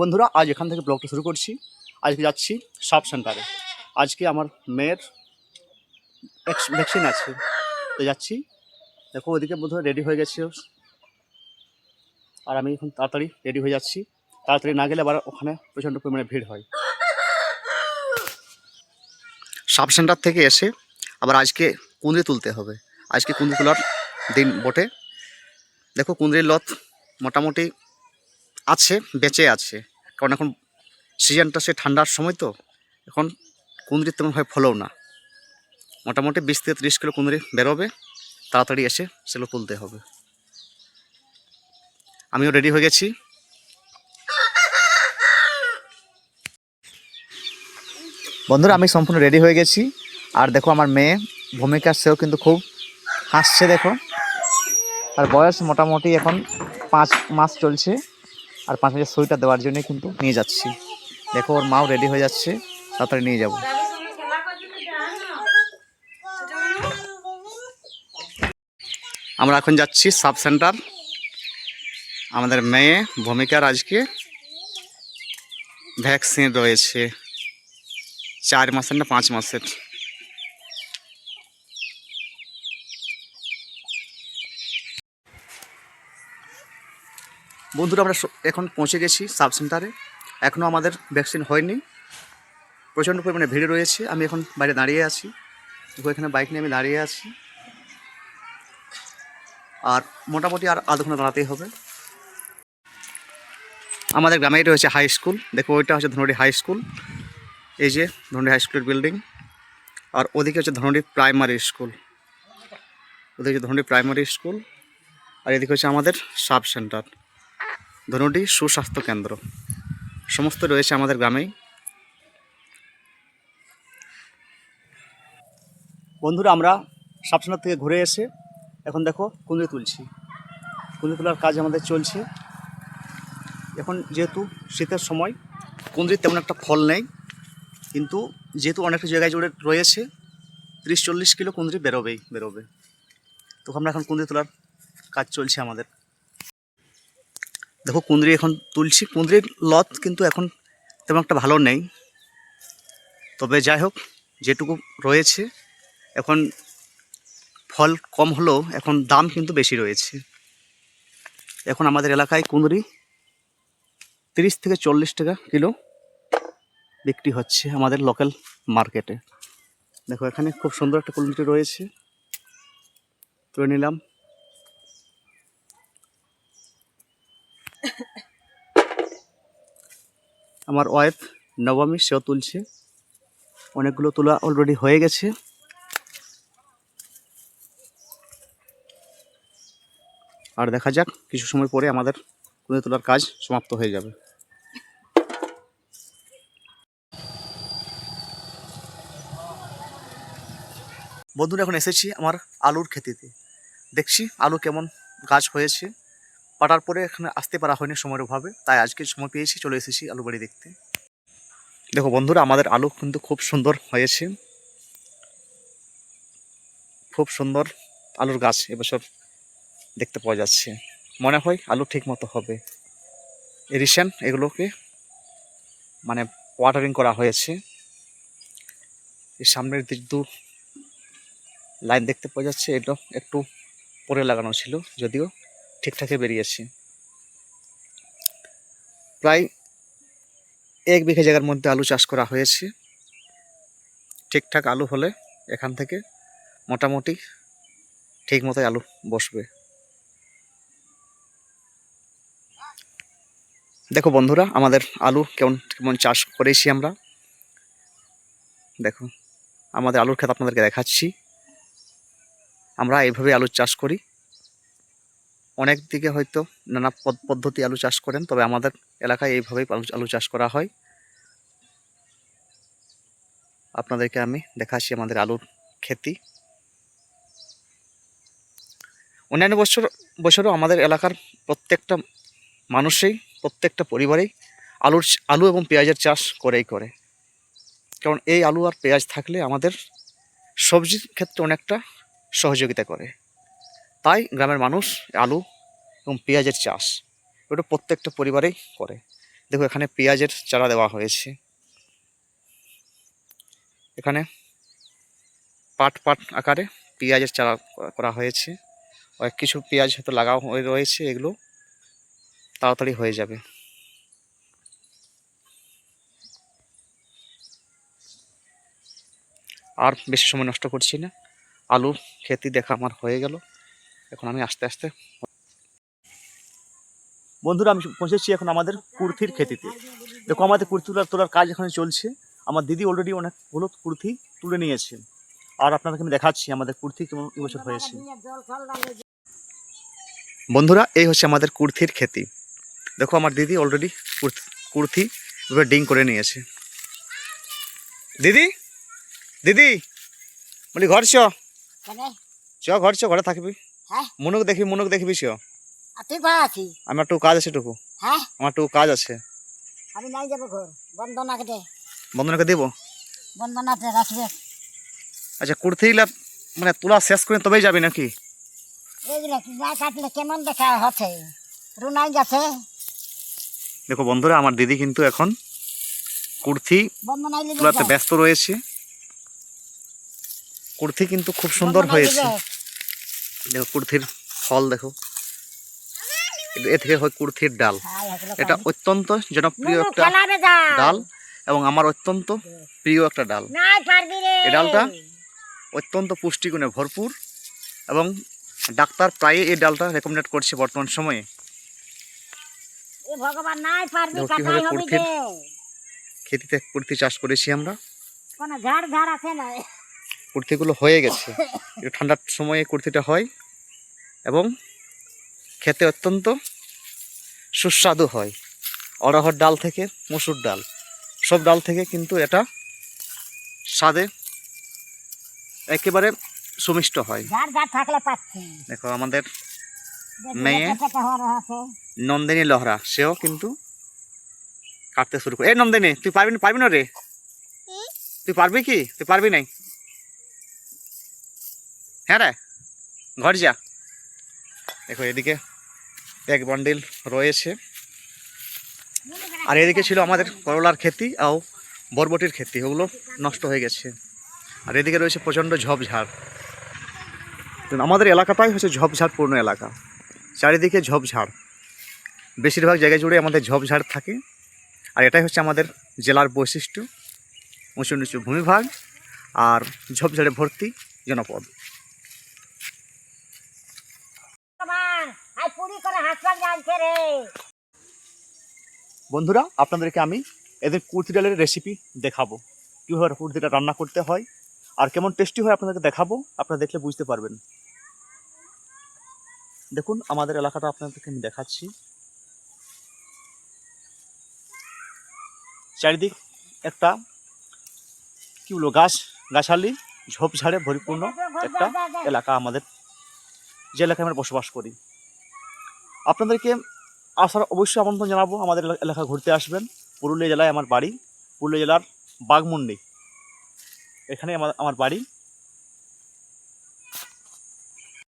বন্ধুরা, আজ এখান থেকে ব্লগটা শুরু করছি। আজকে যাচ্ছি সাব সেন্টারে আজকে আমার মেয়ের ভ্যাকসিন আছে। তো যাচ্ছি। দেখো, ওদিকে বোধহয় রেডি হয়ে গেছে আর আমি এখন তাড়াতাড়ি রেডি হয়ে যাচ্ছি। তাড়াতাড়ি না গেলে আবার ওখানে প্রচণ্ড পরিমাণে ভিড় হয়। সাব সেন্টার থেকে এসে আবার আজকে কুঁদরি তুলতে হবে। আজকে কুঁদরি তোলার দিন বটে। দেখো, কুঁদরির লত মোটামুটি আছে, বেঁচে আছে। কারণ এখন সিজনটা সে ঠান্ডার সময় তো, এখন কুঁদরি তেমনভাবে ফলও না। মোটামুটি বিশ থেকে ত্রিশ কিলো কুঁদরি বেরোবে, তাড়াতাড়ি এসে সেগুলো তুলতে হবে। আমিও রেডি হয়ে গেছি। বন্ধুরা, আমি সম্পূর্ণ রেডি হয়ে গেছি। আর দেখো আমার মেয়ে, ভূমিকা, সেও কিন্তু খুব হাসছে, দেখো। আর বয়স মোটামুটি এখন পাঁচ মাস চলছে। আর পাঁচ মাসের সুইটা দেওয়ার জন্য কিন্তু নিয়ে যাচ্ছি। দেখো, ওর মাও রেডি হয়ে যাচ্ছে, তাড়াতাড়ি নিয়ে যাব। আমরা এখন যাচ্ছি সাব সেন্টার। আমাদের মেয়ে ভূমিকার আজকে ভ্যাকসিন রয়েছে। চার মাসের না পাঁচ মাসের? বন্ধুরা, আমরা এখন পৌঁছে গেছি সাব সেন্টারে। এখনও আমাদের ভ্যাকসিন হয়নি। প্রচণ্ড পরিমাণে ভিড় রয়েছে। আমি এখন বাইরে দাঁড়িয়ে আছি। এখানে বাইক নিয়ে আমি দাঁড়িয়ে আছি। আর মোটামুটি আর আধ ঘণ্টা দাঁড়াতেই হবে। আমাদের গ্রামেই রয়েছে হাই স্কুল। দেখো, ওইটা হচ্ছে ধনুরি হাই স্কুল। এই যে ধনড়ি হাই স্কুলের বিল্ডিং। আর ওদিকে হচ্ছে ধনুরি প্রাইমারি স্কুল। ওদিকে হচ্ছে ধনুরি প্রাইমারি স্কুল। আর এদিকে হচ্ছে আমাদের সাব সেন্টার। ধনুটি সুস্বাস্থ্য কেন্দ্র। সমস্ত রয়েছে আমাদের গ্রামেই। বন্ধুরা, আমরা সাবসেন্টার থেকে ঘুরে এসে এখন দেখো কুঁদরি তুলছি। কুঁদরি তোলার কাজ আমাদের চলছে। এখন যেহেতু শীতের সময়, কুঁদরির তেমন একটা ফল নেই, কিন্তু যেহেতু অনেকটা জায়গায় জুড়ে রয়েছে, তিরিশ চল্লিশ কিলো কুঁদরি বেরোবেই, বেরোবে। তো আমরা এখন কুঁদরি তোলার কাজ চলছে আমাদের। দেখো কুঁদরি এখন তুলছি। কুঁদরির লত কিন্তু এখন তেমন একটা ভালো নেই। তবে যাই হোক, যেটুকু রয়েছে, এখন ফল কম হলেও এখন দাম কিন্তু বেশি রয়েছে। এখন আমাদের এলাকায় কুঁদরি তিরিশ থেকে চল্লিশ টাকা কিলো বিক্রি হচ্ছে আমাদের লোকাল মার্কেটে দেখো এখানে খুব সুন্দর একটা কুঁদরি রয়েছে। তুলে নিলাম। আমার ওয়াইফ নবমী, সেও তুলছে। অনেকগুলো তোলা অলরেডি হয়ে গেছে। আর দেখা যাক, কিছু সময় পরে আমাদের কুঁদে তোলার কাজ সমাপ্ত হয়ে যাবে। বন্ধুরা, এখন এসেছি আমার আলুর খেতিতে। দেখছি আলু কেমন গাছ হয়েছে। পাটার পরে এখানে আসতে পারা হয়নি সময়ের অভাবে। তাই আজকে সময় পেয়েছি, চলে এসেছি আলু বাড়ি দেখতে। দেখো বন্ধুরা, আমাদের আলু কিন্তু খুব সুন্দর হয়েছে। খুব সুন্দর আলুর গাছ এবছর দেখতে পাওয়া যাচ্ছে। মনে হয় আলু ঠিক মতো হবে রিসেন্ট এগুলোকে মানে ওয়াটারিং করা হয়েছে। এর সামনের দিক দু লাইন দেখতে পাওয়া যাচ্ছে, এটা একটু পরে লাগানো ছিল, যদিও ঠিকঠাকই বেরিয়েছে প্রায় এক বিঘা জায়গার মধ্যে আলু চাষ করা হয়েছে। ঠিকঠাক আলু হলে এখান থেকে মোটামুটি ঠিক মতোই আলু বসবে। দেখো বন্ধুরা, আমাদের আলু কেমন কেমন চাষ করেছি আমরা। দেখো, আমাদের আলুর ক্ষেত আপনাদেরকে দেখাচ্ছি। আমরা এইভাবে আলুর চাষ করি। অনেক দিকে হয়তো নানা পদ- পদ্ধতি আলু চাষ করেন, তবে আমাদের এলাকায় এইভাবেই আলু আলু চাষ করা হয়। আপনাদেরকে আমি দেখাচ্ছি আমাদের আলুর খেতি। অন্যান্য বছর বছরও আমাদের এলাকার প্রত্যেকটা মানুষেই, প্রত্যেকটা পরিবারেই আলুর আলু এবং পেঁয়াজের চাষ করেই করে। কারণ এই আলু আর পেঁয়াজ থাকলে আমাদের সবজির ক্ষেত্রে অনেকটা সহযোগিতা করে। তাই গ্রামের মানুষ আলু এবং পেঁয়াজের চাষ ওটা প্রত্যেকটা পরিবারেই করে। দেখো, এখানে পেঁয়াজের চারা দেওয়া হয়েছে। এখানে পাট পাট আকারে পেঁয়াজের চারা করা- হয়েছে। আর কিছু পেঁয়াজ হয়তো লাগা হয়ে রয়েছে, এগুলো তাড়াতাড়ি হয়ে যাবে। আর বেশি সময় নষ্ট করছি না। আলু খেতে দেখা আমার হয়ে গেল। এখন আমি আস্তে আস্তে বন্ধুরা আমি পৌঁছেছি এখন আমাদের কুর্তির খেতিতে। দেখো আমাদের কুর্তি তোলার তোলার কাজ এখানে চলছে। আমার দিদি অলরেডি অনেকগুলো কুর্তি তুলে নিয়েছে। আর আপনাদেরকে আমি দেখাচ্ছি আমাদের কুর্তি কেমন এবছর হয়েছে। বন্ধুরা এই হচ্ছে আমাদের কুর্তির খেতি। দেখো আমার দিদি অলরেডি কুর্তি এভাবে ডিং করে নিয়েছে। দিদি? দিদি? বলি ঘর চ। চ ঘর চ ঘরে থাকবি। হ্যাঁ? মনুক দেখবি মনুক তুই আছিস? আমার একটু কাজ আছে টুকু। হ্যাঁ? আমার একটু কাজ আছে। আমি নাই যাব ঘর। বন্দনাকে দে। বন্ধনাকে দেবো? বন্দনাতে রাখবে। আচ্ছা কুর্তিগুলা মানে তোলা শেষ করে তবেই যাবি নাকি? এইগুলা না কাটলে কেমন দেখা হচ্ছে? রুনাই গেছে। দেখো বন্ধুরা আমার দিদি কিন্তু এখন কুর্তি তোলাতে ব্যস্ত রয়েছে। কুর্তি কিন্তু খুব সুন্দর হয়েছে। দেখো কুর্তির ফল দেখো। এ- থেকে হয় কুর্তির ডাল। এটা অত্যন্ত জনপ্রিয় একটা ডাল এবং আমার অত্যন্ত প্রিয় একটা ডাল। এই ডালটা? অত্যন্ত পুষ্টিগুণে ভরপুর এবং ডাক্তার প্রায় এই ডালটা রেকমেন্ড করছে বর্তমান সময়ে। কীভাবে দে খেতিতে কুর্তি চাষ করেছি আমরা। কোন ঝাড় ঝাড় আছে না? কুর্তিগুলো হয়ে গেছে। একটু ঠান্ডার সময়ে কুর্তিটা হয় এবং খেতে অত্যন্ত সুস্বাদু হয়। অরহর ডাল থেকে মসুর ডাল। সব ডাল থেকে কিন্তু এটা স্বাদে একেবারে সুমিষ্ট হয়। দেখো আমাদের মেয়ে? নন্দিনী লহরা সেও কিন্তু কাটতে শুরু করে এই নন্দিনী তুই পারবি না পারবি না রে? তুই পারবি কি? তুই পারবি নাই? হ্যাঁ রে, ঘর যা। দেখো এদিকে এক বান্ডিল রয়েছে। আর এদিকে ছিল আমাদের করলার খেতি, আর বরবটির খেতি, ওগুলো নষ্ট হয়ে গেছে। আর এদিকে রয়েছে প্রচণ্ড ঝোপঝাড়। আমাদের এলাকাটাই হচ্ছে ঝোপঝাড়পূর্ণ এলাকা। চারিদিকে ঝোপঝাড়। বেশিরভাগ জায়গায় জুড়ে আমাদের ঝোপঝাড় থাকে। আর এটাই হচ্ছে আমাদের জেলার বৈশিষ্ট্য। উঁচু নিচু ভূমিভাগ আর ঝোপঝাড়ে ভর্তি জনপদ ভগবান আই পুরি করে হাসপাতাল যাচ্ছে রে বন্ধুরা, আপনাদেরকে আমি এদের কুর্তি ডালের রেসিপি দেখাবো। কীভাবে কুর্তিটা রান্না করতে হয় আর কেমন টেস্টি হয় আপনাদেরকে দেখাবো। আপনারা দেখলে বুঝতে পারবেন। দেখুন, আমাদের এলাকাটা আপনাদেরকে আমি দেখাচ্ছি। চারিদিক একটা কি বলব, গাছ, গাছালি ঝোপঝাড়ে পরিপূর্ণ একটা এলাকা আমাদের। যে এলাকায় আমরা বসবাস করি। আপনাদেরকে আসার অবশ্যই আমন্ত্রণ জানাব। আমাদের এলা- এলাকা ঘুরতে আসবেন। পুরুলিয়া জেলায় আমার বাড়ি। পুরুলিয়া জেলার বাঘমুন্ডি। এখানে আমার আমার বাড়ি।